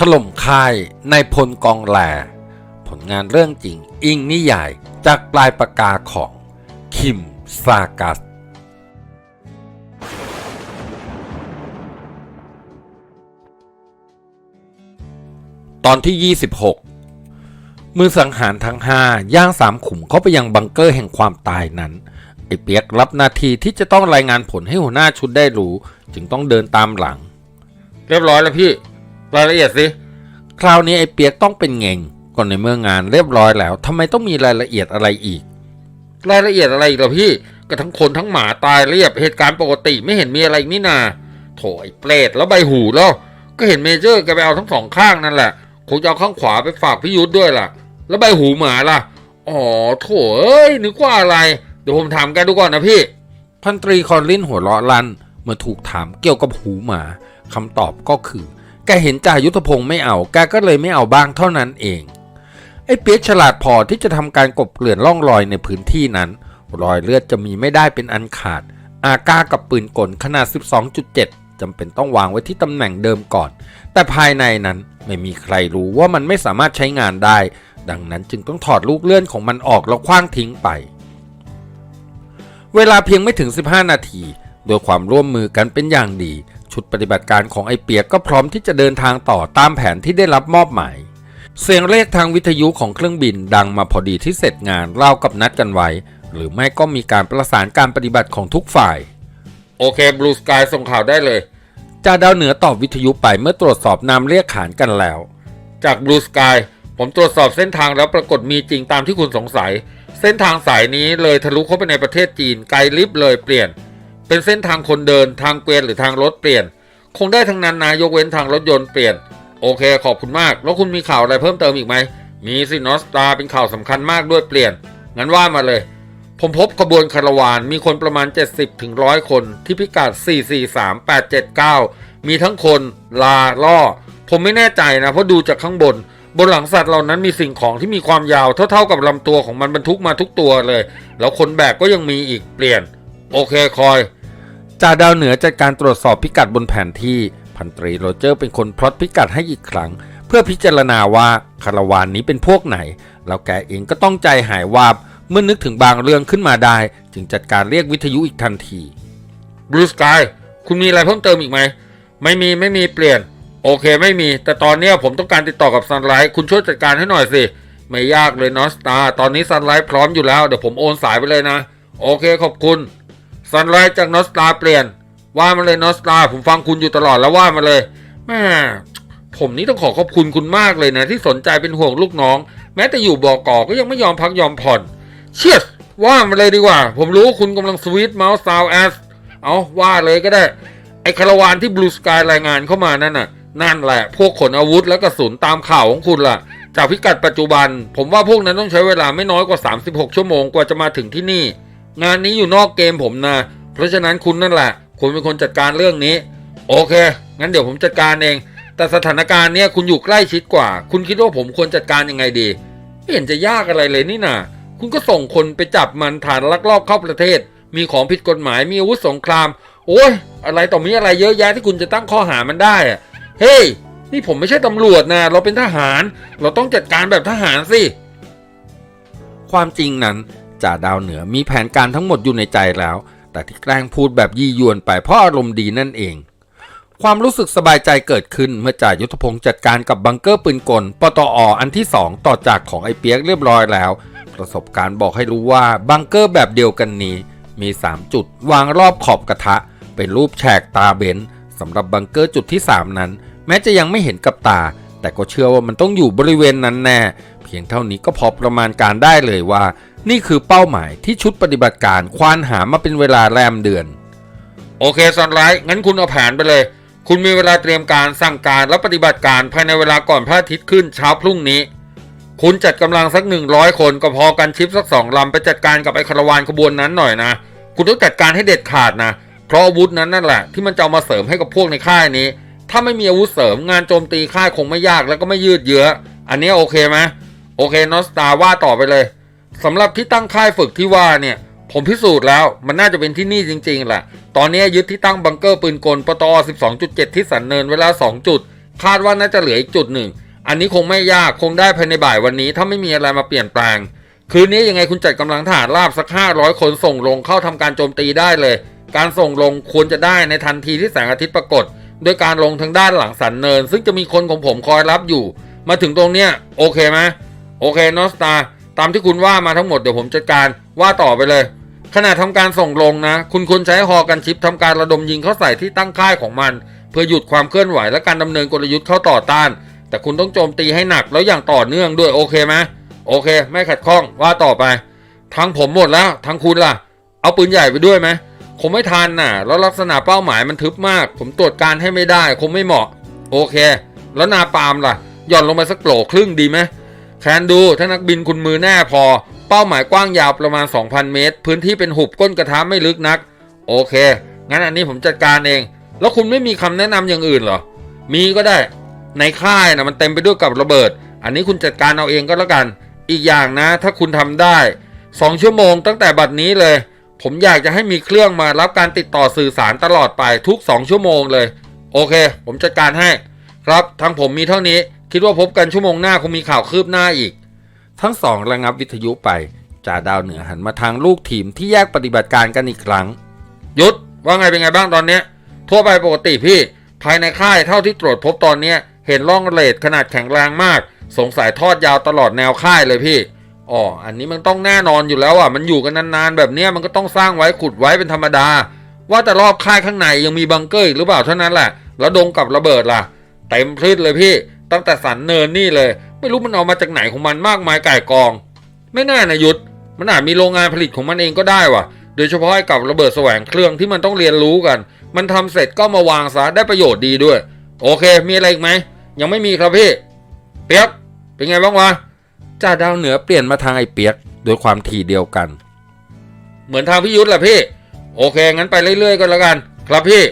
ถล่มค่ายในพลกองแหลผลงานเรื่องจริงอิงนิยายจากปลายปากกาของคิมซากัส ตอนที่ 26 มือสังหารทั้งห้าย่างสามขุมเข้าไปยังบังเกอร์แห่งความตายนั้น ไอเปียกรับหนาทีที่จะต้องรายงานผลให้หัวหน้าชุดได้รู้ จึงต้องเดินตามหลัง เรียบร้อยแล้วพี่ รายละเอียดสิคราวนี้ไอ้เปียกต้องเป็นเงงก่อนในเมื่องานเรียบร้อยแล้วทำไมต้องมีรายละเอียดอะไรอีก รายละเอียดอะไรอีกล่ะพี่ก็ทั้งคนทั้งหมาตายเรียบเหตุการณ์ปกติไม่เห็นมีอะไรนี่นาโถไอ้เปรตแล้วใบหูแล้วก็เห็นเมเจอร์แกไปเอาทั้งสองข้างนั่นแหละคงจะเอาข้างขวาไปฝากพี่ยุทธด้วยล่ะ แล้วใบหูหมาล่ะอ๋อโถเอ้ยนึกว่าอะไร เดี๋ยวผมถามแกดูก่อนนะพี่ พันตรีคอนลินหัวเราะลันเมื่อถูกถามเกี่ยวกับหูหมาคำตอบก็คือ แกเห็นจ่ายุทธพงศ์ไม่เอาแกก็เลยไม่เอาบ้างเท่านั้นเอง ไอ้เปียกฉลาดพอที่จะทำการกบเกลื่อนร่องรอยในพื้นที่นั้น รอยเลือดจะมีไม่ได้เป็นอันขาด อากากับปืนกลขนาด 12.7จำเป็นต้องวางไว้ที่ตำแหน่งเดิมก่อน แต่ภายในนั้นไม่มีใครรู้ว่ามันไม่สามารถใช้งานได้ ดังนั้นจึงต้องถอดลูกเลื่อนของมันออกแล้วคว้างทิ้งไป เวลาเพียงไม่ถึง 15 นาทีโดยความร่วมมือกันเป็นอย่างดี ชุดปฏิบัติการของไอเปียกก็พร้อมที่จะเดินทางต่อตามแผนที่ได้รับมอบหมาย เสียงเรียกทางวิทยุของเครื่องบินดังมาพอดีที่เสร็จงานเล่ากับนัดกันไว้ หรือไม่ก็มีการประสานการปฏิบัติของทุกฝ่าย โอเคบลูสกายส่งข่าวได้เลยจ่าดาวเหนือตอบวิทยุไปเมื่อตรวจสอบนามเรียกขานกันแล้ว จากบลูสกายผมตรวจสอบเส้นทางแล้วปรากฏมีจริงตามที่คุณสงสัย เส้นทางสายนี้เลยทะลุเข้าไปในประเทศจีนไกลลิบเลยเปลี่ยน เป็นเส้นทางคนเดินทางเกวียนหรือทางรถเปลี่ยน คงได้ทั้งนั้นนะยกเว้นทางรถยนต์เปลี่ยน โอเค ขอบคุณมาก แล้วคุณมีข่าวอะไรเพิ่มเติมอีกไหม มีสินอสตาเป็นข่าวสำคัญมากด้วยเปลี่ยน งั้นว่ามาเลย ผมพบขบวนคาราวานมีคนประมาณ 70ถึงร้อยคนที่พิกัด 443879 มีทั้งคนลาล่อ ผมไม่แน่ใจนะเพราะดูจากข้างบนบนหลังสัตว์เหล่านั้นมีสิ่งของที่มีความยาวเท่าๆกับลำตัวของมันบรรทุกมาทุกตัวเลย แล้วคนแบกก็ยังมีอีกเปลี่ยน โอเคคอย จ่าดาวเหนือจัดการตรวจสอบพิกัดบนแผนที่พันตรีโรเจอร์เป็นคนพลอตพิกัดให้อีกครั้ง เพื่อพิจารณาว่าคาราวานนี้เป็นพวกไหน แล้วแกเองก็ต้องใจหายวาบเมื่อนึกถึงบางเรื่องขึ้นมาได้ จึงจัดการเรียกวิทยุอีกทันทีบลูสกายคุณมีอะไรเพิ่มเติมอีกไหม ไม่มีไม่มีเปลี่ยน โอเคไม่มี แต่ตอนนี้ผมต้องการติดต่อกับซันไลท์คุณช่วยจัดการให้หน่อยสิ ไม่ยากเลยนอสตาตอนนี้ซันไลท์พร้อมอยู่แล้ว เดี๋ยวผมโอนสายไปเลยนะ โอเคขอบคุณ ซันไลท์จากนอสตาเปลี่ยน ว่ามาเลยนอสตาผมฟังคุณอยู่ตลอดแล้วว่ามาเลยแม่ผมนี่ต้องขอขอบคุณคุณมากเลยนะ ที่สนใจเป็นห่วงลูกน้อง แม้แต่อยู่บอกอก็ยังไม่ยอมพักยอมผ่อน เชียสว่ามาเลยดีกว่า ผมรู้ว่าคุณกำลังสวีทเมาส์ซาวแอสเอาว่าเลยก็ได้ ไอคาราวานที่บลูสกายรายงานเข้ามานั่นน่ะ นั่นแหละ พวกขนอาวุธและกระสุนตามข่าวของคุณล่ะ จากพิกัดปัจจุบัน ผมว่าพวกนั้นต้องใช้เวลาไม่น้อยกว่า 36 ชั่วโมงกว่าจะมาถึงที่นี่ งานนี้อยู่นอกเกมผมนะ เพราะฉะนั้นคุณนั่นแหละคุณเป็นคนจัดการเรื่องนี้ โอเค งั้นเดี๋ยวผมจัดการเอง แต่สถานการณ์เนี้ยคุณอยู่ใกล้ชิดกว่า คุณคิดว่าผมควรจัดการยังไงดีไม่เห็นจะยากอะไรเลยนี่นาคุณก็ส่งคนไปจับมันฐานลักลอบเข้าประเทศ มีของผิดกฎหมายมีอาวุธสงคราม โอ้ยอะไรต่อมีอะไรเยอะแยะที่คุณจะตั้งข้อหามันได้อะเฮ้ย นี่ผมไม่ใช่ตำรวจนะ เราเป็นทหาร เราต้องจัดการแบบทหารสิ ความจริงนั้น จ่าดาวเหนือมีแผนการทั้งหมดอยู่ในใจแล้ว แต่ที่แกล้งพูดแบบยี่ยวนไปเพราะอารมณ์ดีนั่นเอง ความรู้สึกสบายใจเกิดขึ้นเมื่อจ่ายุทธพงศ์จัดการกับบังเกอร์ปืนกลปตออันที่ 2 ต่อจากของไอเปียกเรียบร้อยแล้ว ประสบการณ์บอกให้รู้ว่าบังเกอร์แบบเดียวกันนี้ มี 3 จุดวางรอบขอบกระทะ เป็นรูปแฉกตาเบนสำหรับบังเกอร์จุดที่ 3 นั้น แม้จะยังไม่เห็นกับตา แต่ก็เชื่อว่ามันต้องอยู่บริเวณนั้นแน่ เพียงเท่านี้ก็พอประมาณการได้เลยว่า นี่คือเป้าหมายที่ชุดปฏิบัติการควานหามาเป็นเวลาแรมเดือน โอเคซันไลท์งั้นคุณเอาแผนไปเลย คุณมีเวลาเตรียมการสั่งการและปฏิบัติการภายในเวลาก่อนพระอาทิตย์ขึ้นเช้าพรุ่งนี้ คุณจัดกำลังสักหนึ่งร้อยคนก็พอกันชิปสักสองลำไปจัดการกับไอ้คาราวานขบวนนั้นหน่อยนะ คุณต้องจัดการให้เด็ดขาดนะ เพราะอาวุธนั้นนั่นแหละที่มันจะเอามาเสริมให้กับพวกในค่ายนี้ ถ้าไม่มีอาวุธเสริมงานโจมตีค่ายคงไม่ยากแล้วก็ไม่ยืดเยื้อ อันนี้โอเคไหมโอเคนอสตาว่าต่อไปเลย สำหรับที่ตั้งค่ายฝึกที่ว่าเนี่ยผมพิสูจน์แล้วมันน่าจะเป็นที่นี่จริงๆแหละ ตอนนี้ยึดที่ตั้งบังเกอร์ปืนกลปตอ 12.7 ที่สันเนินเวลา 2 จุด คาดว่าน่าจะเหลืออีกจุดหนึ่ง อันนี้คงไม่ยากคงได้ภายในบ่ายวันนี้ ถ้าไม่มีอะไรมาเปลี่ยนแปลง คืนนี้ยังไงคุณจัดกำลังทหารราบสัก 500 คนส่งลงเข้าทำการโจมตีได้เลย การส่งลงควรจะได้ในทันทีที่แสงอาทิตย์ปรากฏ โดยการลงทางด้านหลังสันเนิน ซึ่งจะมีคนของผมคอยรับอยู่ มาถึงตรงเนี้ยโอเคไหมโอเคนอสตา ตามที่คุณว่ามาทั้งหมดเดี๋ยวผมจัดการว่าต่อไปเลยขณะทำการส่งลงนะ คุณควรใช้ฮอกันชิปทำการระดมยิงเข้าใส่ที่ตั้งค่ายของมัน เพื่อหยุดความเคลื่อนไหวและการดำเนินกลยุทธ์เข้าต่อต้าน แต่คุณต้องโจมตีให้หนักแล้วอย่างต่อเนื่องด้วยโอเคไหมโอเค ไม่ขัดข้องว่าต่อไปทางผมหมดแล้วทางคุณล่ะ เอาปืนใหญ่ไปด้วยไหมคงไม่ทันน่ะ แล้วลักษณะเป้าหมายมันทึบมาก ผมตรวจการให้ไม่ได้ คงไม่เหมาะ โอเค แล้วนาปาล์มล่ะหย่อนลงไปสักโปรครึ่งดีไหม แคนดูถ้านักบินคุณมือแน่พอ เป้าหมายกว้างยาวประมาณ 2,000 เมตร พื้นที่เป็นหุบก้นกระทะไม่ลึกนัก โอเค งั้นอันนี้ผมจัดการเอง แล้วคุณไม่มีคำแนะนำอย่างอื่นเหรอ มีก็ได้ ในค่ายนะมันเต็มไปด้วยกับระเบิด อันนี้คุณจัดการเอาเองก็แล้วกัน อีกอย่างนะ ถ้าคุณทำได้2ชั่วโมงตั้งแต่บัดนี้เลย ผมอยากจะให้มีเครื่องมารับการติดต่อสื่อสารตลอดไปทุก 2 ชั่วโมงเลย โอเค ผมจัดการให้ ครับทางผมมีเท่านี้ คิดว่าพบกันชั่วโมงหน้าคงมีข่าวคืบหน้าอีก ทั้งสองระงับวิทยุไปจ่าดาวเหนือหันมาทางลูกทีมที่แยกปฏิบัติการกันอีกครั้ง ยุดว่าไงเป็นไงบ้างตอนเนี้ย ทั่วไปปกติพี่ ภายในค่ายเท่าที่ตรวจพบตอนเนี้ย เห็นร่องเลดขนาดแข็งแรงมาก สงสัยทอดยาวตลอดแนวค่ายเลยพี่อ๋ออันนี้มันต้องแน่นอนอยู่แล้วอะมันอยู่กันนานๆแบบเนี้ยมันก็ต้องสร้างไว้ขุดไว้เป็นธรรมดา ว่าแต่รอบค่ายข้างในยังมีบังเกอร์อีกหรือเปล่าเท่านั้นแหละแล้วดงกับระเบิดล่ะเต็มพลืดเลยพี่ ตั้งแต่สันเนินนี่เลย ไม่รู้มันเอามาจากไหนของมันมากมายก่ายกอง ไม่แน่นะยุทธมันอาจมีโรงงานผลิตของมันเองก็ได้ว่ะ โดยเฉพาะไอ้กับระเบิดแสวงเครื่องที่มันต้องเรียนรู้กัน มันทำเสร็จก็มาวางซะได้ประโยชน์ดีด้วย โอเค มีอะไรอีกไหม ยังไม่มีครับพี่ เปียก เป็นไงบ้างวะ จ่าดาวเหนือเปลี่ยนมาทางไอ้เปียกโดยความทีเดียวกัน เหมือนทางพี่ยุทธแหละพี่ โอเค งั้นไปเรื่อยๆก็แล้วกัน ครับพี่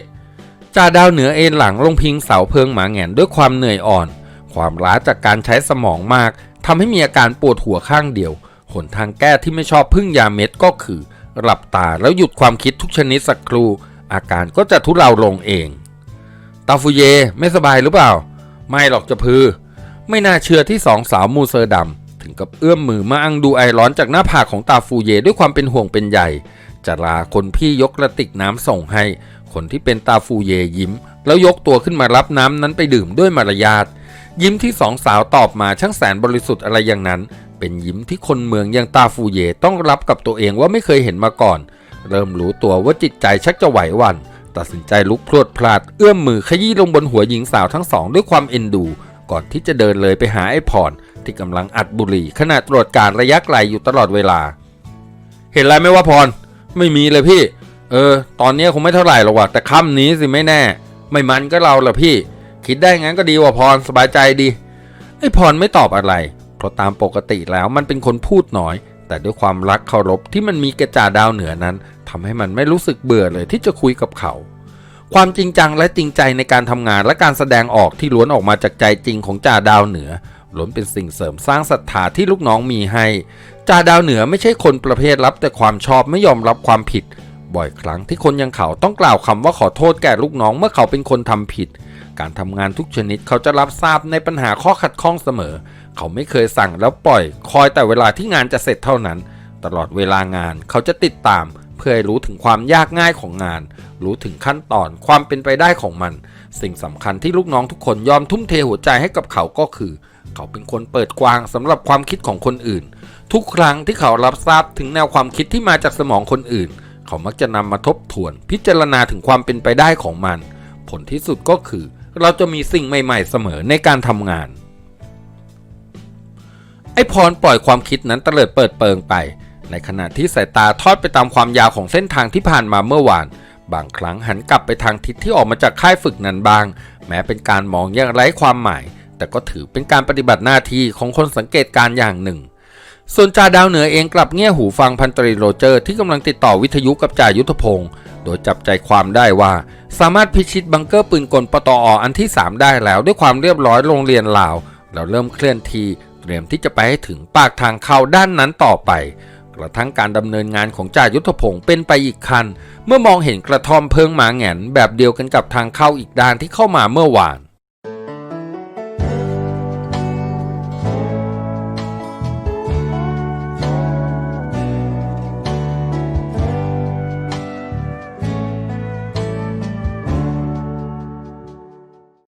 จ่าดาวเหนือเอนหลังลงพิงเสาเพิงหมาแหงนด้วยความเหนื่อยอ่อน ความล้าจากการใช้สมองมากทำให้มีอาการปวดหัวข้างเดียวหนทางแก้ที่ไม่ชอบพึ่งยาเม็ดก็คือ หลับตาแล้วหยุดความคิดทุกชนิดสักครู่ อาการก็จะทุเลาลงเองตาฟูเยไม่สบายหรือเปล่า ไม่หรอกจะพือ ไม่น่าเชื่อที่สองสาวมูเซอร์ดำถึงกับเอื้อมมือมาอังดูไอร้อนจากหน้าผากของตาฟูเยด้วยความเป็นห่วงเป็นใยจะลาคนพี่ยกกระติกน้ำส่งให้ คนที่เป็นตาฟูเยยิ้ม แล้วยกตัวขึ้นมารับน้ำนั้นไปดื่มด้วยมารยาท ยิ้มที่สองสาวตอบมาช่างแสนบริสุทธิ์อะไรอย่างนั้น เป็นยิ้มที่คนเมืองอย่างตาฟูเยต้องรับกับตัวเองว่าไม่เคยเห็นมาก่อน เริ่มรู้ตัวว่าจิตใจชักจะไหววัน ตัดสินใจลุกพรวดพลาด เอื้อมมือขยี้ลงบนหัวหญิงสาวทั้งสองด้วยความเอ็นดู ก่อนที่จะเดินเลยไปหาไอ้พรที่กำลังอัดบุหรี่ขณะตรวจการระยะไกลอยู่ตลอดเวลา เห็นอะไรไหมว่าพร ไม่มีเลยพี่ เออ ตอนนี้คงไม่เท่าไหร่หรอกว่ะแต่ค่ำนี้สิไม่แน่ ไม่มันก็เราละพี่ คิดได้งั้นก็ดีว่าพรสบายใจดี ไอ้พรไม่ตอบอะไร เพราะตามปกติแล้วมันเป็นคนพูดน้อย แต่ด้วยความรักเคารพที่มันมีกระจ่าดาวเหนือนั้นทำให้มันไม่รู้สึกเบื่อเลยที่จะคุยกับเขา ความจริงจังและจริงใจในการทำงานและการแสดงออกที่ล้วนออกมาจากใจจริงของจ่าดาวเหนือล้วนเป็นสิ่งเสริมสร้างศรัทธาที่ลูกน้องมีให้จ่าดาวเหนือไม่ใช่คนประเภทรับแต่ความชอบไม่ยอมรับความผิด บ่อยครั้งที่คนยังเขาต้องกล่าวคำว่าขอโทษแก่ลูกน้องเมื่อเขาเป็นคนทำผิด การทำงานทุกชนิดเขาจะรับทราบในปัญหาข้อขัดข้องเสมอ เขาไม่เคยสั่งแล้วปล่อย คอยแต่เวลาที่งานจะเสร็จเท่านั้น ตลอดเวลางานเขาจะติดตาม เพื่อให้รู้ถึงความยากง่ายของงาน รู้ถึงขั้นตอนความเป็นไปได้ของมัน สิ่งสำคัญที่ลูกน้องทุกคนยอมทุ่มเทหัวใจให้กับเขาก็คือ เขาเป็นคนเปิดกว้างสำหรับความคิดของคนอื่น ทุกครั้งที่เขารับทราบถึงแนวความคิดที่มาจากสมองคนอื่น เขามักจะนำมาทบทวน พิจารณาถึงความเป็นไปได้ของมัน ผลที่สุดก็คือ เราจะมีสิ่งใหม่ ๆ เสมอในการทำงาน ไอ้พรปล่อยความคิดนั้นเตลิดเปิดเปิงไป ในขณะที่สายตาทอดไปตามความยาวของเส้นทางที่ผ่านมาเมื่อวาน บางครั้งหันกลับไปทางทิศที่ออกมาจากค่ายฝึกนั้นบาง แม้เป็นการมองอย่างไร้ความหมาย แต่ก็ถือเป็นการปฏิบัติหน้าที่ของคนสังเกตการอย่างหนึ่ง ส่วนจ่าดาวเหนือเองกลับเงี่ยหูฟังพันตรีโรเจอร์ที่กำลังติดต่อวิทยุกับจ่ายุทธพงศ์โดยจับใจความได้ว่า สามารถพิชิตบังเกอร์ปืนกลปตออันที่ 3 ได้แล้วด้วยความเรียบร้อยโรงเรียนลาวแล้วเริ่มเคลื่อนที่เตรียมที่จะไปให้ถึงปากทางเข้าด้านนั้นต่อไป กระทั่งการดำเนินงานของจ่ายุทธพงศ์เป็นไปอีกคัน เมื่อมองเห็นกระท่อมเพิงหมาแงนแบบเดียวกันกับทางเข้าอีกด้านที่เข้ามาเมื่อวาน